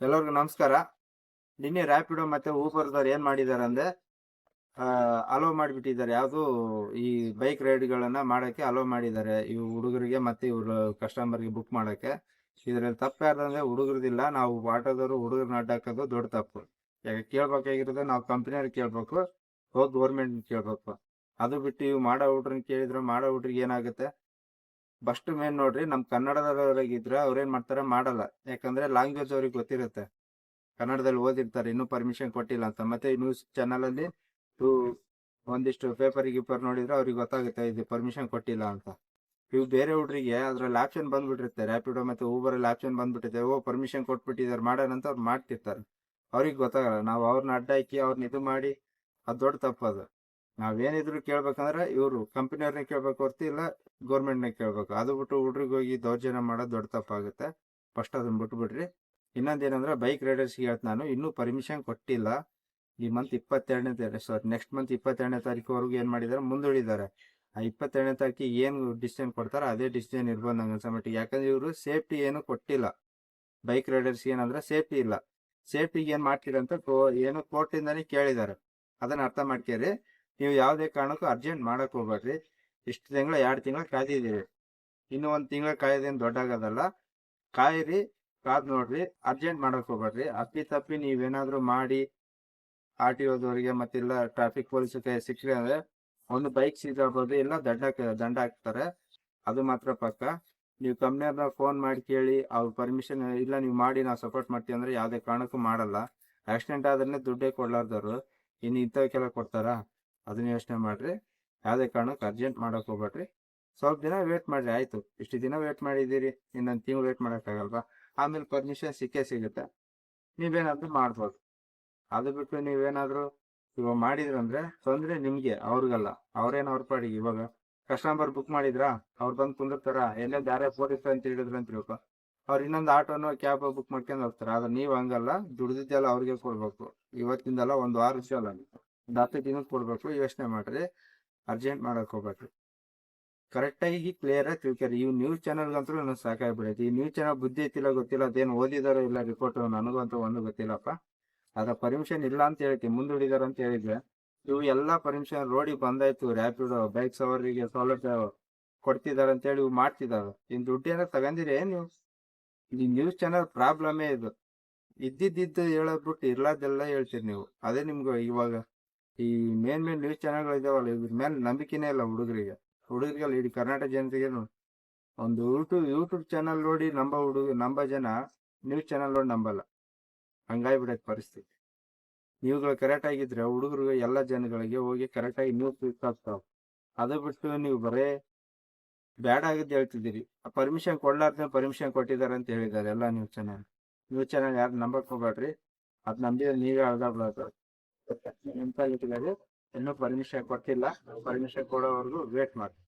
ಎಲ್ಲರಿಗೂ ನಮಸ್ಕಾರ. ನಿನ್ನೆ ರ್ಯಾಪಿಡೋ ಮತ್ತೆ ಊಬರ್ದವ್ರು ಏನ್ ಮಾಡಿದ್ದಾರೆ ಅಂದ್ರೆ ಅಲೋ ಮಾಡಿಬಿಟ್ಟಿದ್ದಾರೆ. ಯಾವುದು ಈ ಬೈಕ್ ರೈಡ್ಗಳನ್ನ ಮಾಡೋಕ್ಕೆ ಅಲೋ ಮಾಡಿದ್ದಾರೆ. ಇವು ಹುಡುಗರಿಗೆ ಮತ್ತೆ ಇವ್ರ ಕಸ್ಟಮರ್ಗೆ ಬುಕ್ ಮಾಡಕ್ಕೆ. ಇದ್ರಲ್ಲಿ ತಪ್ಪು ಯಾರ್ದಂದ್ರೆ ಹುಡುಗರದಿಲ್ಲ ನಾವು ಆಟೋದವರು, ಹುಡುಗರನ್ನ ಅಡ್ಡಾಕೋದು ದೊಡ್ಡ ತಪ್ಪು. ಯಾಕೆ ಕೇಳ್ಬೇಕಾಗಿರೋದು ನಾವು ಕಂಪ್ನಿಯವ್ರಿಗೆ ಕೇಳ್ಬೇಕು. ಹೋಗಿ ಗೌರ್ಮೆಂಟ್ ಕೇಳ್ಬೇಕು. ಅದು ಬಿಟ್ಟು ಇವು ಮಾಡೋ ಹುಡ್ರನ್ನ ಕೇಳಿದ್ರೆ ಮಾಡೋ ಹುಡ್ರಿಗೆ ಏನಾಗುತ್ತೆ? ಫಸ್ಟ್ ಮೇನ್ ನೋಡ್ರಿ, ನಮ್ ಕನ್ನಡದವರಾಗಿದ್ರೆ ಅವ್ರೇನ್ ಮಾಡ್ತಾರೆ? ಮಾಡಲ್ಲ. ಯಾಕಂದ್ರೆ ಲ್ಯಾಂಗ್ವೇಜ್ ಅವ್ರಿಗೆ ಗೊತ್ತಿರುತ್ತೆ. ಕನ್ನಡದಲ್ಲಿ ಓದಿರ್ತಾರೆ, ಇನ್ನೂ ಪರ್ಮಿಷನ್ ಕೊಟ್ಟಿಲ್ಲ ಅಂತ. ಮತ್ತೆ ನ್ಯೂಸ್ ಚಾನಲ್ ಅಲ್ಲಿ ಒಂದಿಷ್ಟು ಪೇಪರ್ ಗೀಪರ್ ನೋಡಿದ್ರೆ ಅವ್ರಿಗೆ ಗೊತ್ತಾಗುತ್ತೆ, ಇದು ಪರ್ಮಿಷನ್ ಕೊಟ್ಟಿಲ್ಲ ಅಂತ. ಇವು ಬೇರೆ ಹುಡ್ರಿಗೆ ಅದ್ರಲ್ಲಿ ಆಪ್ಷನ್ ಬಂದ್ಬಿಟ್ಟಿರುತ್ತೆ. ರ್ಯಾಪಿಡೋ ಮತ್ತೆ ಊಬರ್ ಅಲ್ಲಿ ಆಪ್ಷನ್ ಬಂದ್ಬಿಟ್ಟಿದೆ. ಓ ಪರ್ಮಿಷನ್ ಕೊಟ್ಬಿಟ್ಟಿದ್ದಾರೆ, ಮಾಡೋಣ ಅಂತ ಅವ್ರು ಮಾಡ್ತಿರ್ತಾರೆ. ಅವ್ರಿಗೆ ಗೊತ್ತಾಗಲ್ಲ. ನಾವು ಅವ್ರನ್ನ ಅಡ್ಡ ಹಾಕಿ ಅವ್ರನ್ನ ಇದು ಮಾಡಿ, ಅದು ದೊಡ್ಡ ತಪ್ಪದು. ನಾವೇನಿದ್ರು ಕೇಳ್ಬೇಕಂದ್ರೆ ಇವರು ಕಂಪನಿಯವ್ರನ್ನ ಕೇಳ್ಬೇಕು ಹೊರ್ತು ಇಲ್ಲ ಗೌರ್ಮೆಂಟ್ನ ಕೇಳ್ಬೇಕು. ಅದು ಬಿಟ್ಟು ಹುಡ್ರಿಗೆ ಹೋಗಿ ದೌರ್ಜನ್ಯ ಮಾಡೋದು ದೊಡ್ಡ ತಪ್ಪಾಗುತ್ತೆ. ಫಸ್ಟ್ ಅದನ್ನ ಬಿಟ್ಬಿಡ್ರಿ. ಇನ್ನೊಂದೇನಂದ್ರೆ ಬೈಕ್ ರೈಡರ್ಸ್ಗೆ ಹೇಳ್ತ ನಾನು, ಇನ್ನೂ ಪರ್ಮಿಷನ್ ಕೊಟ್ಟಿಲ್ಲ. ಈ ಮಂತ್ ಇಪ್ಪತ್ತೆರಡನೇ ಸಾರಿ ನೆಕ್ಸ್ಟ್ ಮಂತ್ ಇಪ್ಪತ್ತೆರಡನೇ ತಾರೀಕುವರೆಗೂ ಏನು ಮಾಡಿದ್ದಾರೆ ಮುಂದೂಡಿದ್ದಾರೆ. ಆ ಇಪ್ಪತ್ತೆರಡನೇ ತಾರೀಕಿಗೆ ಏನು ಡಿಸಿಷನ್ ಕೊಡ್ತಾರೆ ಅದೇ ಡಿಸಿಷನ್ ಇರ್ಬೋದು ನಂಗೆ ಅನ್ಸೋ ಮಟ್ಟಿಗೆ. ಯಾಕಂದ್ರೆ ಇವರು ಸೇಫ್ಟಿ ಏನು ಕೊಟ್ಟಿಲ್ಲ. ಬೈಕ್ ರೈಡರ್ಸ್ ಏನಂದ್ರೆ ಸೇಫ್ಟಿ ಇಲ್ಲ. ಸೇಫ್ಟಿಗೆ ಏನು ಮಾಡ್ತೀರಿ ಅಂತ ಏನು ಕೋರ್ಟಿಂದನೇ ಕೇಳಿದ್ದಾರೆ. ಅದನ್ನ ಅರ್ಥ ಮಾಡ್ಕೇರಿ. ನೀವು ಯಾವುದೇ ಕಾರಣಕ್ಕೂ ಅರ್ಜೆಂಟ್ ಮಾಡಕ್ ಹೋಗ್ಬೇಡ್ರಿ. ಇಷ್ಟು ತಿಂಗಳು, ಎರಡು ತಿಂಗಳು ಕಾದಿದ್ದೀರಿ ಇನ್ನು ಒಂದು ತಿಂಗಳು ಕಾಯೋದೇನು ದೊಡ್ಡ ಆಗೋದಲ್ಲ ಕಾಯಿರಿ, ಕಾದ್ ನೋಡ್ರಿ ಅರ್ಜೆಂಟ್ ಮಾಡಕ್ ಹೋಗ್ಬೇಡ್ರಿ. ಅಪ್ಪಿ ತಪ್ಪಿ ನೀವೇನಾದ್ರೂ ಮಾಡಿ ಆರ್ ಟಿ ಓದೋರಿಗೆ ಮತ್ತಿಲ್ಲ ಟ್ರಾಫಿಕ್ ಪೊಲೀಸ್ ಕೈ ಸಿಕ್ಕ್ರಿ ಅಂದ್ರೆ ಒಂದು ಬೈಕ್ ಸಿಗಬಹುದು ಇಲ್ಲ ದಂಡ ದಂಡ ಹಾಕ್ತಾರೆ. ಅದು ಮಾತ್ರ ಪಕ್ಕ. ನೀವು ಕಂಪ್ನಿಯವ್ರನ್ನ ಫೋನ್ ಮಾಡಿ ಕೇಳಿ, ಅವ್ರ ಪರ್ಮಿಷನ್ ಇಲ್ಲ ನೀವು ಮಾಡಿ, ನಾವು ಸಪೋರ್ಟ್ ಮಾಡ್ತೀವಿ ಅಂದ್ರೆ ಯಾವುದೇ ಕಾರಣಕ್ಕೂ ಮಾಡಲ್ಲ. ಆಕ್ಸಿಡೆಂಟ್ ಆದ್ರೆ ದುಡ್ಡೇ ಕೊಡ್ಲಾರ್ದವ್ರು. ಇನ್ನು ಇಂಥವಕ್ಕೆಲ್ಲ ಕೊಡ್ತಾರಾ? ಅದನ್ನ ಯೋಚನೆ ಮಾಡ್ರಿ. ಯಾವುದೇ ಕಾರಣಕ್ಕೆ ಅರ್ಜೆಂಟ್ ಮಾಡೋಕೆ ಹೋಗ್ಬೇಡ್ರಿ. ಸ್ವಲ್ಪ ದಿನ ವೇಟ್ ಮಾಡಿರಿ, ಆಯಿತು. ಇಷ್ಟು ದಿನ ವೇಟ್ ಮಾಡಿದ್ದೀರಿ, ಇನ್ನೊಂದು ತಿಂಗಳು ವೇಟ್ ಮಾಡೋಕ್ಕಾಗಲ್ವಾ? ಆಮೇಲೆ ಪರ್ಮಿಷನ್ ಸಿಕ್ಕೇ ಸಿಗುತ್ತೆ. ನೀವೇನಾದರೂ ಮಾಡ್ಬೋದು. ಅದು ಬಿಟ್ಟು ನೀವೇನಾದರೂ ಇವಾಗ ಮಾಡಿದ್ರು ಅಂದರೆ ತೊಂದರೆ ನಿಮಗೆ, ಅವ್ರಿಗಲ್ಲ. ಅವ್ರೇನು ಅವ್ರ ಪಾಡಿ ಇವಾಗ ಕಸ್ಟಮರ್ ಬುಕ್ ಮಾಡಿದ್ರಾ? ಅವ್ರು ಬಂದು ಕುಂದಿರ್ತಾರ? ಎಲ್ಲೇ ದಾರೆ ಪೊಲೀಸ್ ಅಂತ ಹೇಳಿದ್ರು ಅಂತ ತಿಳ್ಕೊ. ಅವ್ರು ಇನ್ನೊಂದು ಆಟೋನೋ ಕ್ಯಾಬ್ ಬುಕ್ ಮಾಡ್ಕೊಂಡು ಹೋಗ್ತಾರೆ. ಆದ್ರೆ ನೀವು ಹಂಗಲ್ಲ, ದುಡ್ದಿದ್ದೆಲ್ಲ ಅವ್ರಿಗೆ ಕೊಡ್ಬೇಕು. ಇವತ್ತಿಂದಲ್ಲ ಒಂದು ವಾರ ಅಲ್ಲ ಹತ್ತು ದಿನಕ್ಕೆ ಕೊಡಬೇಕು, ಯೋಚನೆ ಮಾಡ್ರಿ ಅರ್ಜೆಂಟ್ ಮಾಡೋಕೆ ಹೋಗ್ಬೇಡ್ರಿ ಕರೆಕ್ಟಾಗಿ ಕ್ಲಿಯರ್ ಆಗಿ ತಿಳ್ಕೊರಿ, ಈ ನ್ಯೂಸ್ ಚಾನಲ್ಗಂತೂ ನನಗೆ ಸಾಕಾಗ್ಬಿಡೈತಿ. ಈ ನ್ಯೂಸ್ ಚಾನಲ್ ಬುದ್ಧಿ ಐತಿಲ್ಲ ಗೊತ್ತಿಲ್ಲ, ಅದೇನು ಓದಿದಾರೋ ಇಲ್ಲ ರಿಪೋರ್ಟ್ ನನಗಂತೂ ಒಂದು ಗೊತ್ತಿಲ್ಲಪ್ಪ. ಅದ ಪರ್ಮಿಷನ್ ಇಲ್ಲ ಅಂತ ಹೇಳ್ತೀನಿ ಮುಂದೂಡಿದಾರ ಅಂತ ಹೇಳಿದ್ರೆ ಇವು ಎಲ್ಲಾ ಪರ್ಮಿಷನ್ ರೋಡಿಗೆ ಬಂದಾಯ್ತು ರ್ಯಾಪಿಡ್ ಬೈಕ್ ಸವಾರಿಗೆ ಸೌಲಭ್ಯ ಕೊಡ್ತಿದಾರ ಅಂತ ಹೇಳಿ ಇವು ಮಾಡ್ತಿದಾರೆ ಇನ್ ದುಡ್ಡು ಏನಾರ ತಗಂದಿರಿ ನೀವು? ಈ ನ್ಯೂಸ್ ಚಾನಲ್ ಪ್ರಾಬ್ಲಮೇ ಇದು. ಇದ್ದಿದ್ದು ಹೇಳೋದ್ಬಿಟ್ಟು ಬಿಟ್ಟು ಇರ್ಲಾರ್ದೆಲ್ಲ ಹೇಳ್ತೀರಿ ನೀವು. ಅದೇ ನಿಮ್ಗೆ ಇವಾಗ ಈ ಮೇನ್ ಮೇನ್ ನ್ಯೂಸ್ ಚಾನೆಲ್ಗಳು ಇದಾವಲ್ಲ, ಇದ್ರ ಮೇಲೆ ನಂಬಿಕೆನೇ ಇಲ್ಲ ಹುಡುಗರಿಗೆ. ಹುಡುಗರಿಗೆಲ್ಲ ಇಡೀ ಕರ್ನಾಟಕ ಜನತೆಗೆ ಒಂದು ಯೂಟ್ಯೂಬ್ ಯೂಟ್ಯೂಬ್ ಚಾನಲ್ ನೋಡಿ ನಂಬ ಹುಡುಗ, ನಂಬ ಜನ ನ್ಯೂಸ್ ಚಾನಲ್ ನೋಡಿ ನಂಬಲ್ಲ. ಹಂಗಾಗ್ಬಿಡೈತೆ ಪರಿಸ್ಥಿತಿ. ನೀವುಗಳು ಕರೆಕ್ಟ್ ಆಗಿದ್ರೆ ಹುಡುಗರು ಎಲ್ಲ ಜನಗಳಿಗೆ ಹೋಗಿ ಕರೆಕ್ಟ್ ಆಗಿ ನ್ಯೂಸ್ ಆಗ್ತಾವ ಅದು ಬಿಟ್ಟು ನೀವು ಬರೇ ಬ್ಯಾಡ್ ಆಗಿದ್ದು ಹೇಳ್ತಿದ್ದೀರಿ. ಪರ್ಮಿಷನ್ ಕೊಡ್ಲಾರ್ದ ಪರ್ಮಿಷನ್ ಕೊಟ್ಟಿದ್ದಾರೆ ಅಂತ ಹೇಳಿದ್ದಾರೆ ಎಲ್ಲ ನ್ಯೂಸ್ ಚಾನಲ್ ನ್ಯೂಸ್ ಚಾನಲ್ ಯಾರು ನಂಬಕ್ ಹೋಗ್ಬೇಡ್ರಿ ಅದು ನಂಬಿದ್ರೆ ನೀವೇ ಅಳ್ದಾಡ್ಲಾರ್ದು ಇನ್ನೂ ಪರ್ಮಿಷನ್ ಕೊಟ್ಟಿಲ್ಲ. ಪರ್ಮಿಷನ್ ಕೊಡೋವರೆಗೂ ವೇಟ್ ಮಾಡಿ.